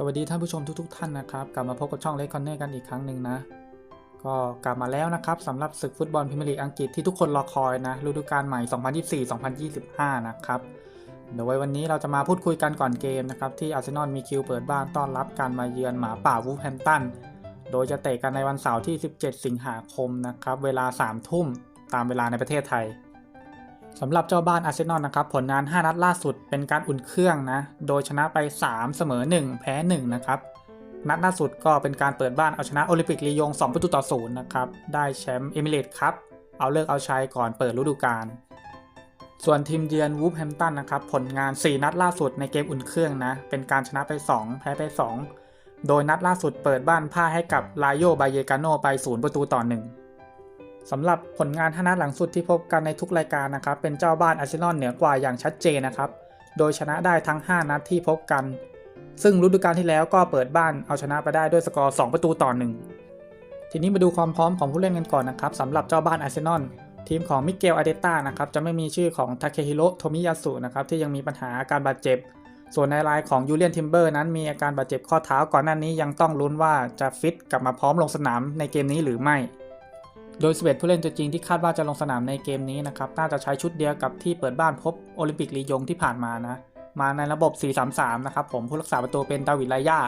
สวัสดีท่านผู้ชมทุกๆทท่านนะครับ กลับมาพบกับช่องเล c คอนเน r กันอีกครั้งหนึ่งนะ ก็กลับมาแล้วนะครับสำหรับศึกฟุตบอลพรีเมียร์ลีกอังกฤษที่ทุกคนรอคอยนะฤดูกาลใหม่ 2024-2025 นะครับเดี๋ยวไว้วันนี้เราจะมาพูดคุยกันก่อนเกมนะครับ ที่อาร์เซนอลมีคิวเปิดบ้านต้อนรับการมาเยือนหมาป่าวูฟแฮมตันโดยจะเตะกันในวันเสาร์ที่ 17 สิงหาคมนะครับเวลา 3 ทุ่มตามเวลาในประเทศไทย สำหรับเจ้าบ้านอาร์เซนอลนะครับผลงาน 5 นัดล่าสุดเป็นการอุ่นเครื่องนะ โดยชนะไป 3 เสมอ 1 แพ้ 1 นะครับ นัดล่าสุดก็เป็นการเปิดบ้านเอาชนะโอลิมปิกลียง 2 ประตูต่อ0นะครับ ได้แชมป์เอมิเรตส์ครับ เอาเลิกเอาชัยก่อนเปิดฤดูกาล ส่วนทีมเยือนวูฟแฮมตันนะครับผลงาน 4 นัดล่าสุดในเกมอุ่นเครื่องนะ เป็นการชนะไป 2 แพ้ไป 2 โดยนัดล่าสุดเปิดบ้านพ่ายให้กับลาโยบาเยกาโนไป 0 ประตูต่อ 1 สำหรับผลงาน5นัดหลังสุดที่พบกันในทุกรายการนะครับ เป็นเจ้าบ้านอาร์เซนอลเหนือกว่าอย่างชัดเจนนะครับ โดยชนะได้ทั้ง 5 นัดที่พบกัน ซึ่งฤดูกาลที่แล้วก็เปิดบ้านเอาชนะไปได้ด้วยสกอร์ 2 ประตูต่อ 1 ทีนี้มาดูความพร้อมของผู้เล่นกันก่อนนะครับสำหรับเจ้าบ้านอาร์เซนอลทีมของมิเกลอาเดต้านะครับจะไม่มีชื่อของทาเคฮิโร่โทมิยาสุนะครับที่ยังมีปัญหาอาการบาดเจ็บ ส่วนในรายของยูเลียนทิมเบอร์นั้นมีอาการบาดเจ็บข้อเท้าก่อนหน้านี้ยังต้องลุ้นว่าจะฟิตกลับมาพร้อมลงสนามในเกมนี้หรือไม่ โดย 11 ผู้เล่นตัวจริงที่คาดว่าจะลงสนามในเกมนี้นะครับ น่าจะใช้ชุดเดียวกับที่เปิดบ้านพบโอลิมปิกลียงที่ผ่านมานะ มาในระบบ 4-3-3 นะครับผมผู้รักษาประตูเป็นดาวิดไลยา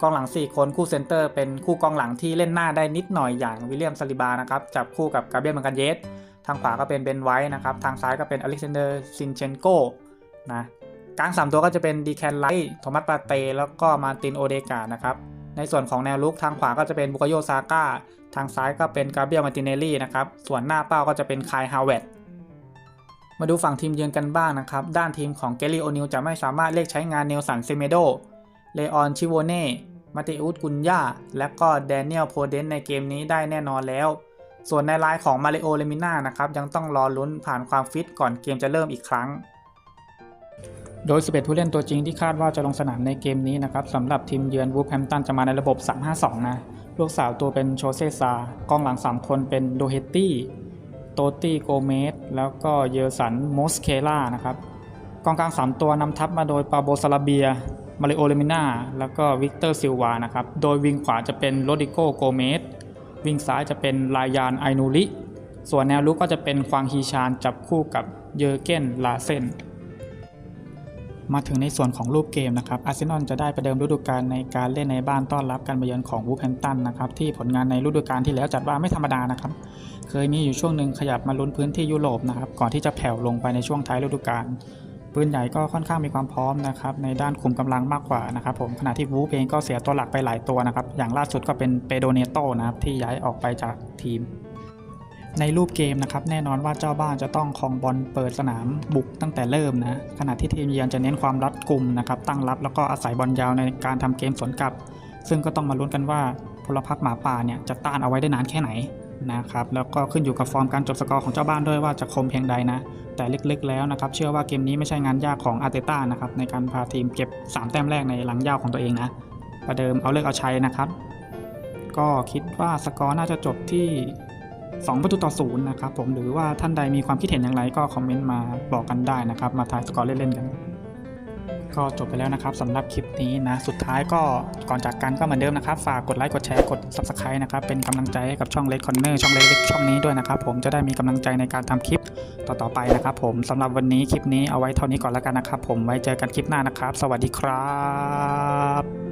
กองหลัง 4 คนคู่เซนเตอร์เป็นคู่กองหลังที่เล่นหน้าได้นิดหน่อยอย่างวิลเลียมซาลิบานะครับจับคู่กับกาเบียลมังกันเยสทางขวาก็เป็นเบนไวท์นะครับทางซ้ายก็เป็นอเล็กซานเดอร์ซินเชนโกนะกลาง 3 ตัวก็จะเป็นดีแคนไลท์โทมัสปาเตแล้วก็มาตินโอเดกานะครับ ในส่วนของแนวลุกทางขวาก็จะเป็นบุกโยซาก้า ทางซ้ายก็เป็นกาเบียลมาติเนลลี่นะครับ ส่วนหน้าเป้าก็จะเป็นคายฮาวเวตมาดูฝั่งทีมเยือนกันบ้างนะครับ ด้านทีมของเกลลี่โอนิลจะไม่สามารถเรียกใช้งานเนลสันเซเมโด เลออนชิโวเน่ มาติอุสกุนยาและก็แดเนียลโพเดนในเกมนี้ได้แน่นอนแล้ว ส่วนในรายของมาริโอเลมิน่านะครับยังต้องรอลุ้นผ่านความฟิตก่อนเกมจะเริ่มอีกครั้ง โดย 11 ผู้เล่นตัวจริงที่คาดว่าจะลงสนามในเกมนี้นะครับสำหรับทีมเยือนวูฟแฮมตันจะมาในระบบ 3-5-2 นะ ลูกสาวตัวเป็นโชเซซากองหลัง 3 คนเป็นโดเฮตตี้ โตตี้โกเมส แล้วก็เยอร์สันโมสเคล่านะครับ กองกลาง 3 ตัวนำทัพมาโดยปาโบซาลาเบีย มาริโอเลมิน่า แล้วก็วิกเตอร์ซิลวานะครับ โดยวิงขวาจะเป็นโรดิโกโกเมส วิงซ้ายจะเป็นลายานไอนูริ ส่วนแนวลุกก็จะเป็นควางฮีชานจับคู่กับเยอร์เกนลาเซน มาถึงในส่วนของรูปเกมนะครับอาร์เซนอลจะได้ประเดิมฤดูกาลในการเล่นในบ้านต้อนรับการมาเยือนของวูแฮมตันนะครับที่ผลงานในฤดูกาลที่แล้วจัดว่าไม่ธรรมดานะครับ เคยมีอยู่ช่วงหนึ่งขยับมาลุ้นพื้นที่ยุโรปนะครับก่อนที่จะแผ่วลงไปในช่วงท้ายฤดูกาลปืนใหญ่ก็ค่อนข้างมีความพร้อมนะครับในด้านคุมกำลังมากกว่านะครับผมขณะที่วูฟเองก็เสียตัวหลักไปหลายตัวนะครับอย่างล่าสุดก็เป็นเปโดเนโตนะครับที่ย้ายออกไปจากทีม ในรูปเกมนะครับแน่นอนว่าเจ้าบ้านจะต้องคองบอลเปิดสนามบุกตั้งแต่เริ่มนะขณะที่ทีมเยือนจะเน้นความรัดกุมนะครับตั้งรับแล้วก็อาศัยบอลยาวในการทำเกมสวนกลับ ซึ่งก็ต้องมาลุ้นกันว่าพลพรรคหมาป่าเนี่ยจะต้านเอาไว้ได้นานแค่ไหนนะครับแล้วก็ขึ้นอยู่กับฟอร์มการจบสกอร์ของเจ้าบ้านด้วยว่าจะคมเพียงใดนะ แต่ลึกๆแล้วนะครับเชื่อว่าเกมนี้ไม่ใช่งานยากของอาร์เตต้านะครับในการพาทีมเก็บ 3 แต้มแรกในหลังยาวของตัวเองนะประเดิมเอาเลิกเอาใชัยนะครับ ก็คิดว่าสกอร์น่าจะจบที่ 2 ประตูต่อศูนย์นะครับผมหรือว่าท่านใดมีความคิดเห็นอย่างไรก็คอมเมนต์มาบอกกันได้นะครับ มาทายสกอร์เล่นๆกัน ก็จบไปแล้วนะครับสำหรับคลิปนี้นะ สุดท้ายก็ก่อนจากกันก็เหมือนเดิมนะครับ ฝากกดไลค์กดแชร์กด Subscribe นะครับ เป็นกำลังใจให้กับช่องเล็กคอนเนอร์ช่องเล็กๆช่องนี้ด้วยนะครับ ผมจะได้มีกำลังใจในการทำคลิปต่อๆไปนะครับ ผมสำหรับวันนี้คลิปนี้เอาไว้เท่านี้ก่อนแล้วกันนะครับ ผมไว้เจอกันคลิปหน้านะครับ สวัสดีครับ